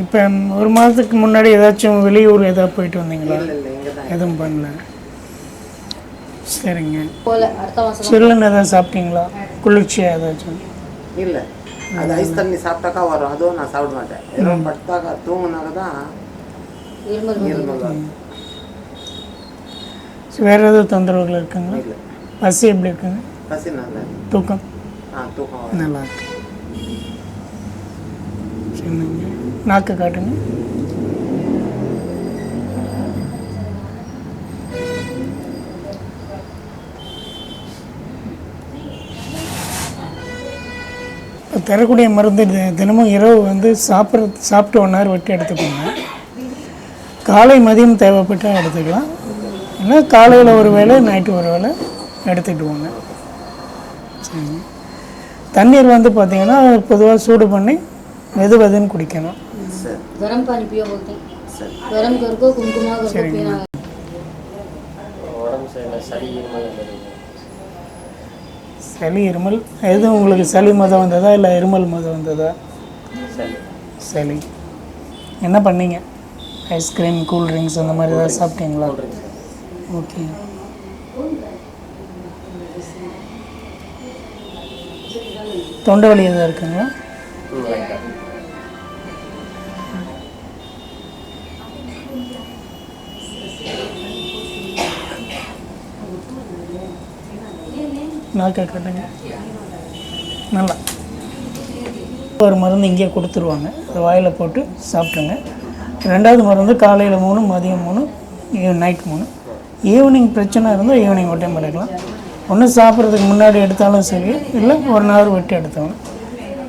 இப்போ ஒரு மாதத்துக்கு முன்னாடி ஏதாச்சும் வெளியூர் ஏதாவது போயிட்டு வந்தீங்களா? எதுவும் பண்ணல. சரிங்க. போல அடுத்த மாதம் சில்லுன்னு ஏதாவது சாப்பிட்டீங்களா? குளிர்ச்சியாக ஏதாச்சும்? இல்லை. அது ஐஸ் தண்ணி சாப்பிட்டாக்கா வரும். அதுவும் நான் சாப்பிட மாட்டேன். ஏதோ படுத்தாக்கா தூங்குனாக்க தான் வேற ஏதாவது தொந்தரவுகள் இருக்குங்களா? இல்லை. பசி எப்படி இருக்குங்க? பசி நல்ல தூக்கம்? ஆ தூக்கம் நல்லா இருக்கு. சரிங்க நாக்கு காட்டுங்க. இப்போ தரக்கூடிய மருந்து தினமும் இரவு வந்து சாப்பிட்ற சாப்பிட்டு ஒன் ஹவர் விட்டு எடுத்துக்கோங்க. காலை மதியம் தேவைப்பட்டால் எடுத்துக்கலாம். இல்லை காலையில் ஒரு வேளை நைட்டு ஒரு வேளை எடுத்துக்கிடுவோங்க சரிங்க. தண்ணீர் வந்து பார்த்திங்கன்னா பொதுவாக சூடு பண்ணி வெது வெதுன்னு குடிக்கணும் சரி गरम पानी पियो बोलते हैं சரி गरम करको कुमकुमा करको पीना है உடம்பு சரியில்லை சளி இருமல் வருது. சளி இருமல் எதுவும் உங்களுக்கு சளி மதம் வந்ததா இல்லை இருமல் மதம் வந்ததா சளி சளி என்ன பண்ணீங்க ஐஸ்கிரீம் கூல் ட்ரிங்க்ஸ் அந்த மாதிரி ஏதாவது சாப்பிட்டீங்களா ஓகே தொண்டை வலி எதாவது இருக்குங்களா ம், லைட்டா. நாக்கு கட்டுங்க நல்லா. ஒரு மருந்து இங்கேயே கொடுத்துருவாங்க. அதை வாயில் போட்டு சாப்பிட்ருங்க ரெண்டாவது மருந்து காலையில் மூணு மதியம் மூணு நைட் மூணு. ஈவினிங் பிரச்சனை இருந்தால் ஈவினிங் ஒரு டைம் எடுக்கலாம். ஒன்று சாப்பிட்றதுக்கு முன்னாடி எடுத்தாலும் சரி இல்லை ஒரு நாள் விட்டு எடுத்தாலும்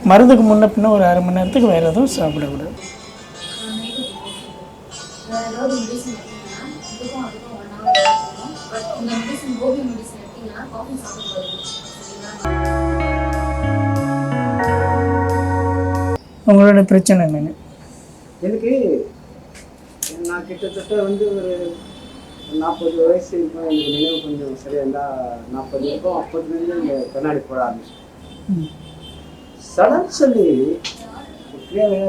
மருந்துக்கு முன்ன பின்ன ஒரு அரை மணி நேரத்துக்கு வேறு எதுவும் சாப்பிடக்கூடாது. உங்களோட பிரச்சனை என்னங்க எனக்கு நான் கிட்டத்தட்ட வந்து ஒரு நாற்பது வயசு இருக்கும் எனக்கு நினைவு கொஞ்சம் சரியா இருந்தா நாற்பது இருக்கும் அப்போதுலேருந்து இந்த கண்ணாடி போட ஆரம்பிச்சேன். சடன் சொல்லி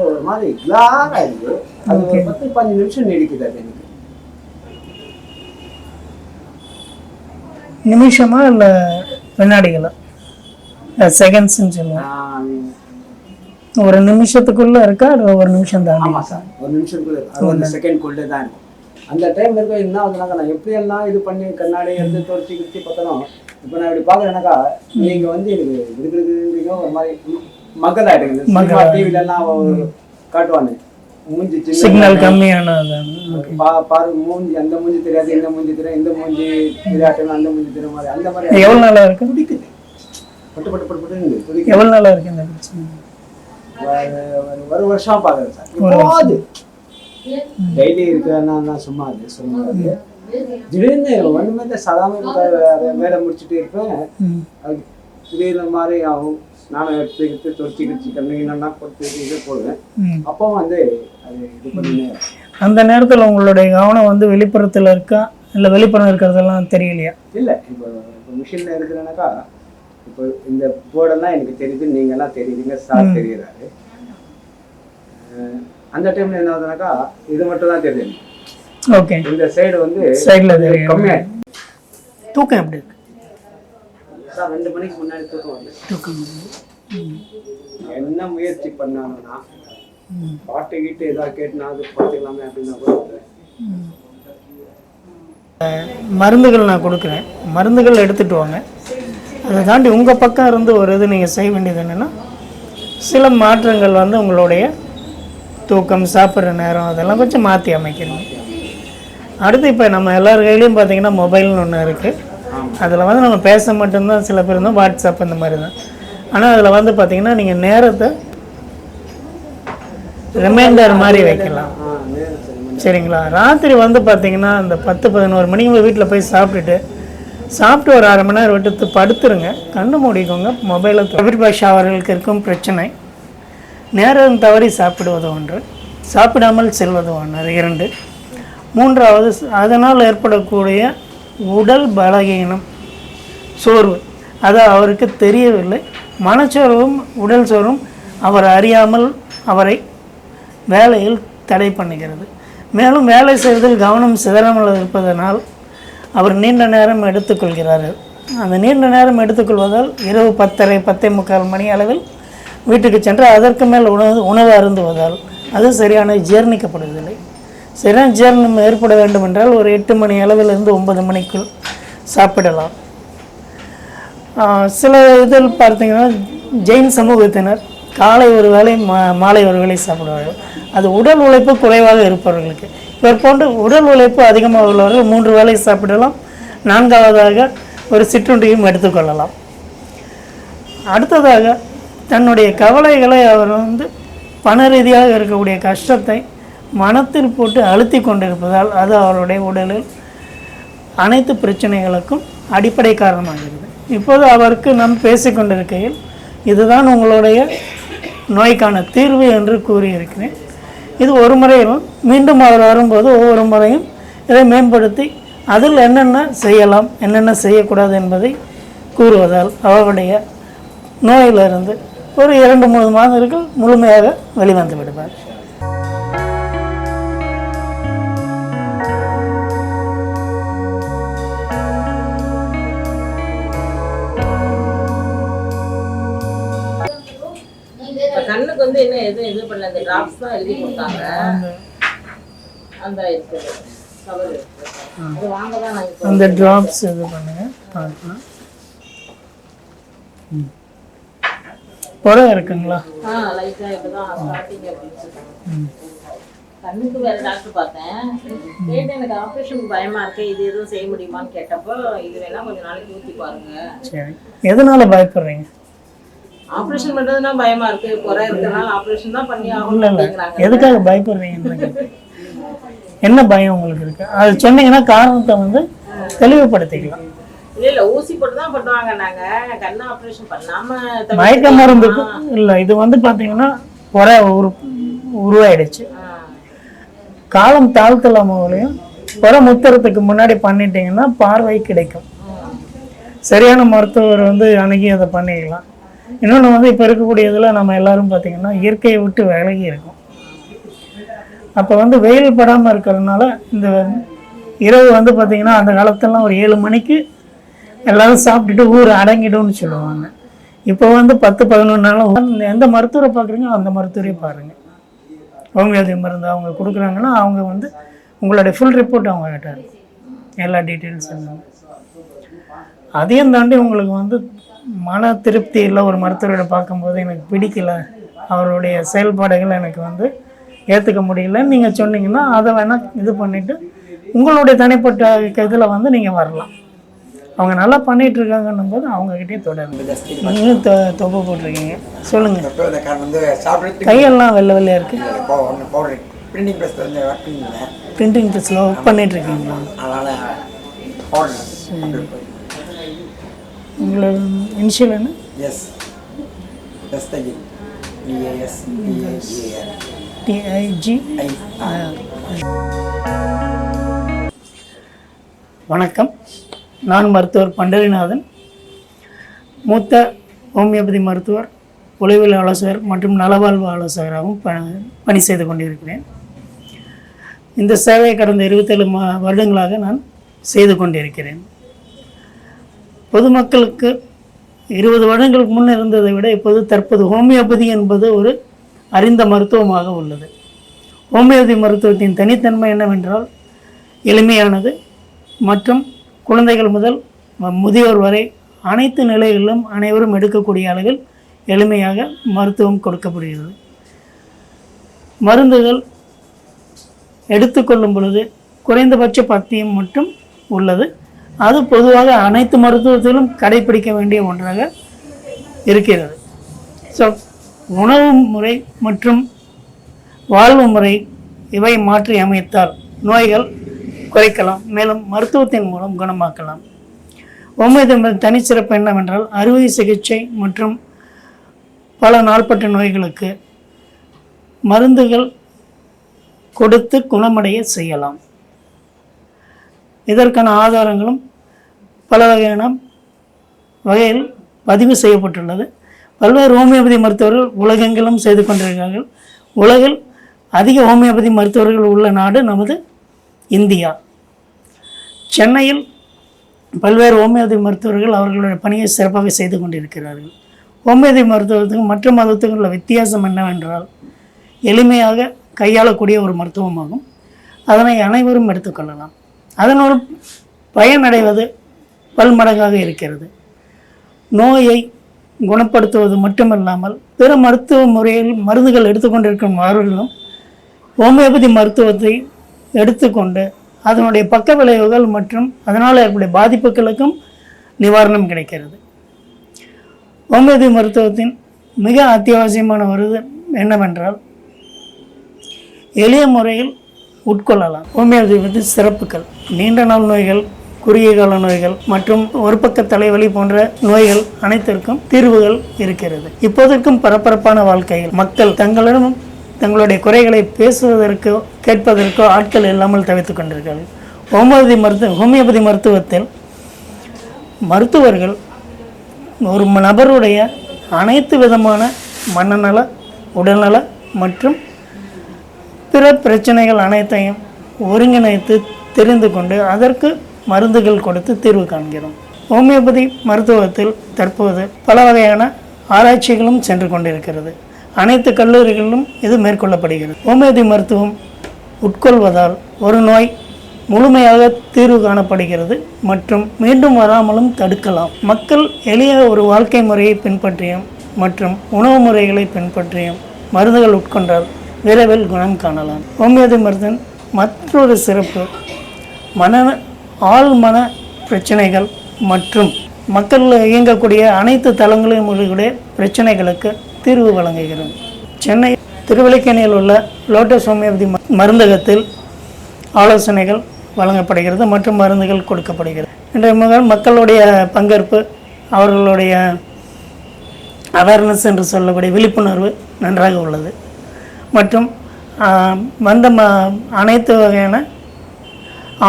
ஒரு மாதிரி கிளார் ஆயிடுது அது ஒரு. பத்து பதினஞ்சு நிமிஷம் நீடிக்குது அது எனக்கு நிமிஷமா இல்லை வினாடிகளா செகண்ட்ஸ்ன்னு சொல்லுவோம் ஒரு நிமிஷத்துக்குள்ள இருக்கா இல்லை ஒரு நிமிஷம் தாண்டி ஆமா சார் ஒரு நிமிஷத்துக்குள்ள அறுபது செகண்ட்குள்ளே தான் இருக்கும் அந்த டைம் இருக்க என்ன ஆகுதுனாக்கா நான் எப்படி எல்லாம் இது பண்ணி கண்ணாடி எடுத்து தொடச்சி கிடச்சி பார்த்தனும் இப்போ நான் இப்படி பார்க்குறேனாக்கா நீங்க வந்து எனக்கு இருக்கிறதுக்கு ஒரு மாதிரி மக்கள் ஆயிடுங்க சினிமா டிவில எல்லாம் ஒரு காட்டுவானு மூஞ்சி சிக்னல் கம்மியானது பா பாரு மூஞ்சி அந்த மூஞ்சி தெரியாது இந்த மூஞ்சி தெரியாது இந்த மூஞ்சி தெரியாட்டும் அந்த மூஞ்சி தெரியும் மாதிரி அந்த மாதிரி எவ்வளோ நாளாக இருக்கு? துடிக்குது. பட்டு பட்டு பட்டு பட்டு எவ்வளோ நாளாக இருக்கு இந்த பிரச்சனை? ஒரு- வருஷம் பார்க்குறேன் சார். எப்போது டெய்லி இருக்குன்னா நான் சும்மா அது சொன்னாது திடீர்னு ஒன்றுமே சாதாரண வேலை முடிச்சுட்டு இருப்பேன். அது திடீர்னு மாதிரி ஆகும். நானும் எடுத்து எடுத்து தொடிச்சு கிடிச்சு கண்ணுங்கன்னா கொடுத்து இது போடுவேன். அப்போ வந்து அது அந்த நேரத்தில் உங்களுடைய கவனம் வந்து வெளிப்புறத்தில் இருக்கா? இல்லை வெளிப்புறம் இருக்கிறதெல்லாம் தெரியலையா? இல்லை இப்போ இப்போ மிஷினில் இருக்கிறேனாக்கா இப்போ இந்த போர்டெல்லாம் எனக்கு தெரியுது நீங்கெல்லாம் தெரியுதுங்க சார் தெரியுறாரு. அந்த டைம்ல என்ன ஆகுதுனாக்கா இது மட்டும் தான் தெரியுது. ஓகே. இந்த சைடு வந்து சைடில் கம்மியாயிடுச்சு தூக்கம் எப்படி இருக்கு? சார் ரெண்டு மணிக்கு முன்னாடி தூக்கம் வந்து தூக்கம். என்ன முயற்சி பண்ணாங்கன்னா. பாட்டு கீட்டு ஏதாவது கேட்டுனா அது பார்த்துக்கலாமே அப்படின்னா மருந்துகள் நான் கொடுக்குறேன். மருந்துகள் எடுத்துகிட்டு வாங்க. அதை தாண்டி உங்கள் பக்கம் இருந்து ஒரு இது நீங்கள் செய்ய வேண்டியது என்னென்னா சில மாற்றங்கள் வந்து உங்களுடைய தூக்கம் சாப்பிட்ற நேரம் அதெல்லாம் கொஞ்சம் மாற்றி அமைக்கணும். அடுத்து இப்போ நம்ம எல்லார் கையிலையும் பார்த்தீங்கன்னா மொபைல்னு ஒன்று இருக்குது அதில் வந்து நம்ம பேச மட்டும்தான் சில பேர் இருந்தால் வாட்ஸ்அப் இந்த மாதிரி தான். ஆனால் அதில் வந்து பார்த்திங்கன்னா நீங்கள் நேரத்தை ரிமைண்டர் மாதிரி வைக்கலாம். சரிங்களா? ராத்திரி வந்து பார்த்தீங்கன்னா அந்த பத்து பதினோரு மணிக்கு வீட்டில் போய் சாப்பிட்டுட்டு சாப்பிட்டு ஒரு அரை மணி நேரம் விட்டு படுத்துருங்க. கண்ணு மூடிக்கோங்க மொபைலை கபீர் பாஷா அவர்களுக்கு இருக்கும் பிரச்சனை. நேரம் தவறி சாப்பிடுவது ஒன்று சாப்பிடாமல் செல்வது ஒன்று. இரண்டு. மூன்றாவது அதனால் ஏற்படக்கூடிய உடல் பலகீனம் சோர்வு. அது அவருக்கு தெரியவில்லை. மனச்சோர்வும் உடல் சோர்வும் அவர் அறியாமல் அவரை வேலையில் தடை பண்ணுகிறது. மேலும் வேலை செய்வதில் கவனம் சிதறாமல் இருப்பதனால் அவர் நீண்ட நேரம் எடுத்துக்கொள்கிறார் அந்த நீண்ட நேரம் எடுத்துக்கொள்வதால் இரவு பத்தரை பத்தே முக்கால் மணி அளவில் வீட்டுக்கு சென்று அதற்கு மேல் உணவு உணவு அருந்துவதால் அது சரியான ஜீரணிக்கப்படுவதில்லை. சரியான ஜீரணம் ஏற்பட வேண்டும் என்றால் ஒரு எட்டு மணி அளவிலிருந்து ஒன்பது மணிக்குள் சாப்பிடலாம். சில இதில் பார்த்தீங்கன்னா ஜெயின் சமூகத்தினர் காலை ஒரு வேளை மா மாலை ஒரு வேளை சாப்பிடுவார்கள். அது உடல் உழைப்பு குறைவாக இருப்பவர்களுக்கு. இவர் போன்று உடல் உழைப்பு அதிகமாக உள்ளவர்கள் மூன்று வேளை சாப்பிடலாம். நான்காவதாக ஒரு சிற்றுண்டியும் எடுத்துக்கொள்ளலாம் அடுத்ததாக தன்னுடைய கவலைகளை அவர் வந்து பண ரீதியாக இருக்கக்கூடிய கஷ்டத்தை மனத்தில் போட்டு அழுத்தி கொண்டிருப்பதால் அது அவருடைய உடலில் அனைத்து பிரச்சனைகளுக்கும் அடிப்படை காரணமாகிறது. இப்போது அவருக்கு நாம் பேசிக்கொண்டிருக்கையில் இதுதான் உங்களுடைய நோய்க்கான தீர்வு என்று கூறியிருக்கிறேன். இது ஒரு முறையிலும் மீண்டும் அவர் வரும்போது ஒவ்வொரு முறையும் இதை மேம்படுத்தி அதில் என்னென்ன செய்யலாம் என்னென்ன செய்யக்கூடாது என்பதை கூறுவதால் அவருடைய நோயிலிருந்து ஒரு இரண்டு மூணு மாதங்களுக்கு முழுமையாக வெளிவந்து விடுவார். கண்ணுக்கு வந்து என்ன எதுவும் இது பண்ணல. இந்த டிராப்ஸ் தான் எழுதி கொடுத்தாங்க. அந்த இருக்கு cover இருக்கு அது வாங்க தான் நான் இப்போ அந்த ட்ராப்ஸ் இது பண்ணுங்க. பார்க்கலாம். புடவை இருக்குங்களா? ஆ லைட்டா இப்பதான் ஸ்டார்டிங் அப்படின்னு. கண்ணுக்கு வேற டாக்டர் பார்த்தேன். கேட்டு எனக்கு ஆப்ரேஷன் பயமா இருக்கு இது எதுவும் செய்ய முடியுமான்னு கேட்டப்போ இது வேணா கொஞ்ச நாளைக்கு ஊத்தி பாருங்க. சரி. எதனால பயப்படுறீங்க? ஆப்ரேஷன் பண்றதுனா பயமா இருக்கு. குறை இருக்கனால ஆப்ரேஷன் தான் பண்ணி இல்லை ஆகணும் இல்லை அப்படிங்கிறாங்க. எதுக்காக பயப்படுறீங்கன்னு என்ன பயம் உங்களுக்கு இருக்கு? அது சொன்னீங்கன்னா காரணத்தை வந்து தெளிவுபடுத்திக்கலாம். இல்ல இல்ல. ஊசி போட்டு தான் பண்ணுவாங்க நாங்க. கண்ணு ஆப்ரேஷன் பண்ணாம மயக்க மருந்துக்கு இல்லை இது வந்து பார்த்தீங்கன்னா புற உரு உருவாயிடுச்சு. காலம் தாழ்த்தலாமலையும் புற முத்திரத்துக்கு முன்னாடி பண்ணிட்டீங்கன்னா பார்வை கிடைக்கும். சரியான மருத்துவர் வந்து அணுகி அதை பண்ணிக்கலாம். இன்னொன்று வந்து இப்போ இருக்கக்கூடியதில் நம்ம எல்லாரும் பார்த்தீங்கன்னா இயற்கையை விட்டு விலகி இருக்கும். அப்போ வந்து வெயில் படாமல் இருக்கிறதுனால இந்த இரவு வந்து பார்த்திங்கன்னா அந்த காலத்துலலாம் ஒரு ஏழு மணிக்கு எல்லோரும் சாப்பிட்டுட்டு ஊர் அடங்கிடும்னு சொல்லுவாங்க. இப்போ வந்து பத்து பதினொன்று நாளும் எந்த மருத்துவரை பார்க்குறீங்களோ அந்த மருத்துவரையும் பாருங்கள் ஹோமியோபதி மருந்து அவங்க கொடுக்குறாங்கன்னா அவங்க வந்து உங்களுடைய ஃபுல் ரிப்போர்ட் அவங்க கிட்ட இருக்கும். எல்லா டீட்டெயில்ஸ் எல்லாமே அதையும் தாண்டி உங்களுக்கு வந்து மன திருப்தி இல்லை ஒரு மருத்துவரை பார்க்கும்போது எனக்கு பிடிக்கல. அவருடைய செயல்பாடுகள் எனக்கு வந்து ஏற்றுக்க முடியலன்னு நீங்கள் சொன்னீங்கன்னா அதை வேணால் இது பண்ணிவிட்டு உங்களுடைய தனிப்பட்ட இதில் வந்து நீங்கள் வரலாம். அவங்க நல்லா பண்ணிட்டு இருக்காங்கன்னும் போது அவங்ககிட்டயே தொடருங்க. நீங்களும் தொ தொப்பை போட்டிருக்கீங்க. சொல்லுங்கள் கையெல்லாம் வெள்ளை வெள்ளையாக இருக்குது பிரிண்டிங் ப்ரெஸ் வந்து ஒர்க் பண்ணல பிரிண்டிங் ப்ரெஸ்ஸில் ஒர்க் பண்ணிட்டு இருக்கீங்களா? அதனால் உங்களோட இனிஷியல் என்ன? எஸ் எஸ் தையல் டிஏஎஸ் டிஏஏஆர் டிஐஜி வணக்கம். நான் மருத்துவர் பண்டரிநாதன். மூத்த ஹோமியோபதி மருத்துவர் உளவியல் ஆலோசகர் மற்றும் நலவாழ்வு ஆலோசகராகவும் ப பணி செய்து கொண்டிருக்கிறேன். இந்த சேவையை கடந்த இருபத்தேழு மா வருடங்களாக நான் செய்து கொண்டிருக்கிறேன். பொதுமக்களுக்கு இருபது வருடங்களுக்கு முன் இருந்ததை விட இப்போது தற்போது ஹோமியோபதி என்பது ஒரு அறிந்த மருத்துவமாக உள்ளது. ஹோமியோபதி மருத்துவத்தின் தனித்தன்மை என்னவென்றால் எளிமையானது மற்றும் குழந்தைகள் முதல் முதியோர் வரை அனைத்து நிலைகளிலும் அனைவரும் எடுக்கக்கூடிய அளவில் எளிமையாக மருத்துவம் கொடுக்கப்படுகிறது. மருந்துகள் எடுத்துக்கொள்ளும் பொழுது குறைந்தபட்ச பத்தியம் மட்டும் உள்ளது. அது பொதுவாக அனைத்து மருத்துவத்திலும் கடைபிடிக்க வேண்டிய ஒன்றாக இருக்கிறது. ஸோ உணவு முறை மற்றும் வாழ்வு முறை இவை மாற்றி அமைத்தால் நோய்கள் குறைக்கலாம். மேலும் மருத்துவத்தின் மூலம் குணமாக்கலாம். ஹோமியோபதி தனிச்சிறப்பு என்னவென்றால் அறுவை சிகிச்சை மற்றும் பல நாள்பட்ட நோய்களுக்கு மருந்துகள் கொடுத்து குணமடைய செய்யலாம். இதற்கான ஆதாரங்களும் பல வகையான வகையில் பதிவு செய்யப்பட்டுள்ளது. பல்வேறு ஹோமியோபதி மருத்துவர்கள் உலகெங்கிலும் செய்து கொண்டிருக்கிறார்கள். உலகில் அதிக ஹோமியோபதி மருத்துவர்கள் உள்ள நாடு நமது இந்தியா. சென்னையில் பல்வேறு ஹோமியோபதி மருத்துவர்கள் அவர்களுடைய பணியை சிறப்பாக செய்து கொண்டிருக்கிறார்கள். ஹோமியோபதி மருத்துவத்துக்கும் மற்ற மருத்துவத்துக்கும் உள்ள வித்தியாசம் என்னவென்றால் எளிமையாக கையாளக்கூடிய ஒரு மருத்துவமாகும். அதனை அனைவரும் எடுத்துக்கொள்ளலாம் அதனோடு பயனடைவது பல்மடங்காக இருக்கிறது. நோயை குணப்படுத்துவது மட்டுமல்லாமல் பிற மருத்துவ முறையில் மருந்துகள் எடுத்துக்கொண்டிருக்கும் அவர்களும் ஹோமியோபதி மருத்துவத்தை எடுத்துக்கொண்டு அதனுடைய பக்க விளைவுகள் மற்றும் அதனால் ஏற்படைய பாதிப்புகளுக்கும் நிவாரணம் கிடைக்கிறது. ஹோமியோபதி மருத்துவத்தின் மிக அத்தியாவசியமான ஒரு இது என்னவென்றால் எளிய முறையில் உட்கொள்ளலாம். ஹோமியோபதி சிறப்புகள். நீண்ட நாள் நோய்கள் குறுகிய கால நோய்கள் மற்றும் ஒரு பக்க தலைவலி போன்ற நோய்கள் அனைத்திற்கும் தீர்வுகள் இருக்கிறது. இப்போதற்கும் பரபரப்பான வாழ்க்கையில் மக்கள் தங்களிடம் தங்களுடைய குறைகளை பேசுவதற்கோ கேட்பதற்கோ ஆட்கள் இல்லாமல் தவித்துக் கொண்டிருக்கிறார்கள். ஹோமியோபதி மருத்துவ ஹோமியோபதி மருத்துவத்தில் மருத்துவர்கள் ஒரு நபருடைய அனைத்து விதமான மனநல உடல்நல மற்றும் பிற பிரச்சனைகள் அனைத்தையும் ஒருங்கிணைத்து தெரிந்து கொண்டு அதற்கு மருந்துகள் கொடுத்து தீர்வு காண்கிறோம். ஹோமியோபதி மருத்துவத்தில் தற்போது பல வகையான ஆராய்ச்சிகளும் சென்று கொண்டிருக்கிறது. அனைத்து கல்லூரிகளிலும் இது மேற்கொள்ளப்படுகிறது. ஹோமியோபதி மருத்துவம் உட்கொள்வதால் ஒரு நோய் முழுமையாக தீர்வு காணப்படுகிறது மற்றும் மீண்டும் வராமலும் தடுக்கலாம். மக்கள் எளிய ஒரு வாழ்க்கை முறையை பின்பற்றியும் மற்றும் உணவு முறைகளை பின்பற்றியும் மருந்துகள் உட்கொண்டால் விரைவில் குணம் காணலாம். ஹோமியோபதி மருந்தின் மற்றொரு சிறப்பு மன ஆழ்மன பிரச்சனைகள் மற்றும் மக்கள் இயங்கக்கூடிய அனைத்து தளங்களிலும் உள்ளக்கூடிய பிரச்சனைகளுக்கு தீர்வு வழங்குகிறது. சென்னை திருவல்லிக்கேணியில் உள்ள லோட்டஸ் ஹோமியோபதி ம- மருந்தகத்தில் ஆலோசனைகள் வழங்கப்படுகிறது மற்றும் மருந்துகள் கொடுக்கப்படுகிறது. இன்றைய முதல் மக்களுடைய பங்கேற்பு அவர்களுடைய அவேர்னஸ் என்று சொல்லக்கூடிய விழிப்புணர்வு நன்றாக உள்ளது. மற்றும் வந்த ம அனைத்து வகையான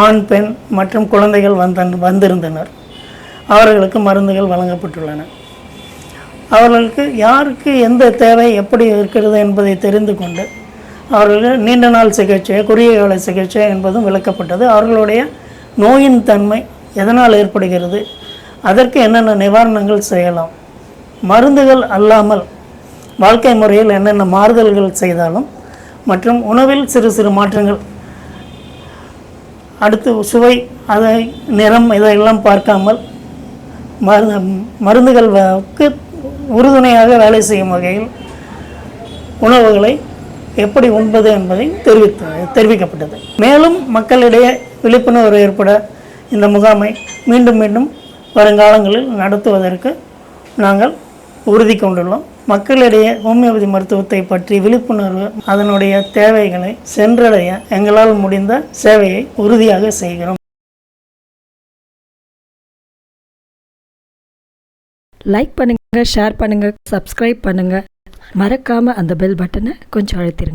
ஆண் பெண் மற்றும் குழந்தைகள் வந்த வந்திருந்தனர். அவர்களுக்கு மருந்துகள் வழங்கப்பட்டுள்ளன. அவர்களுக்கு யாருக்கு எந்த தேவை எப்படி இருக்கிறது என்பதை தெரிந்து கொண்டு அவர்கள் நீண்ட நாள் சிகிச்சை குறுகிய கால சிகிச்சை என்பதும் விளக்கப்பட்டது. அவர்களுடைய நோயின் தன்மை எதனால் ஏற்படுகிறது அதற்கு என்னென்ன நிவாரணங்கள் செய்யலாம் மருந்துகள் அல்லாமல் வாழ்க்கை முறையில் என்னென்ன மாறுதல்கள் செய்தாலும் மற்றும் உணவில் சிறு சிறு மாற்றங்கள் அடுத்து சுவை அதை நிறம் இதையெல்லாம் பார்க்காமல் மருந்து மருந்துகளுக்கு உறுதுணையாக வேலை செய்யும் வகையில் உணவுகளை எப்படி உண்பது என்பதை தெரிவித்து தெரிவிக்கப்பட்டது. மேலும் மக்களிடையே விழிப்புணர்வு ஏற்பட இந்த முகாமை மீண்டும் மீண்டும் வருங்காலங்களில் நடத்துவதற்கு நாங்கள் உறுதி கொண்டுள்ளோம். மக்களிடையே ஹோமியோபதி மருத்துவத்தை பற்றி விழிப்புணர்வு அதனுடைய தேவைகளை சென்றடைய எங்களால் முடிந்த சேவையை உறுதியாக செய்கிறோம். லைக் பண்ணுங்க ஷேர் பண்ணுங்க சப்ஸ்கிரைப் பண்ணுங்க. மறக்காம அந்த பெல் பட்டனை கொஞ்சம் அழுத்திருங்க.